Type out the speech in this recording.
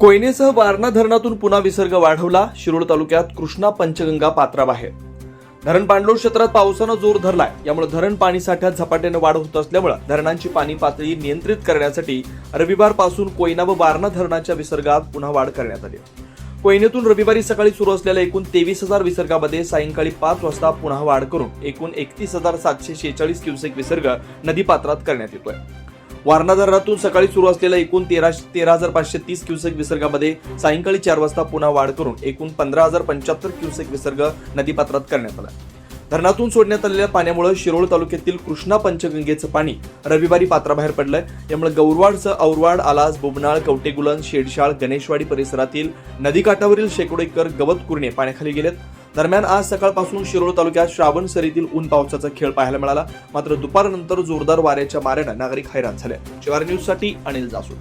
कोयनेसह वारणा धरणातून पुन्हा विसर्ग वाढवला. शिरोळ तालुक्यात कृष्णा पंचगंगा पात्राबाहेर. धरण पाणलोट क्षेत्रात पावसानं जोर धरलाय. यामुळे धरण पाणी साठ्यात झपाट्याने वाढ होत असल्यामुळे धरणांची पाणी पातळी नियंत्रित करण्यासाठी रविवारपासून कोयना व वारणा धरणाच्या विसर्गात पुन्हा वाढ करण्यात आली कोयनेतून रविवारी सकाळी सुरू असलेल्या एकूण तेवीस हजार विसर्गामध्ये सायंकाळी पाच वाजता पुन्हा वाढ करून एकूण एकतीस हजार सातशे शेहेचाळीस क्युसेक विसर्ग नदीपात्रात करण्यात येतोय. वारणा धरणातून सकाळी सुरू असलेल्या एकूण तेरा तेरा हजार पाचशे तीस क्युसेक विसर्गामध्ये सायंकाळी चार वाजता पुन्हा वाढ करून एकूण पंधरा हजार पंच्याहत्तर क्युसेक विसर्ग नदीपात्रात करण्यात आला. धरणातून सोडण्यात आलेल्या पाण्यामुळे शिरोळ तालुक्यातील कृष्णा पंचगंगेचं पाणी रविवारी पात्राबाहेर पडलंय. यामुळे गौरवाडसह औरवाड आलास बोबनाळ कवटेगुलन शेडशाळ गणेशवाडी परिसरातील नदीकाठावरील शेकडो एकर गवत कुरणे पाण्याखाली गेलेत. दरम्यान आज सकाळपासून शिरोळ तालुक्यात श्रावण सरीतील ऊन पावसाचा खेळ पाहायला मिळाला. मात्र दुपारनंतर जोरदार वाऱ्याच्या माऱ्यानं नागरिक हैराण झाले. शिवार न्यूजसाठी अनिल जासूद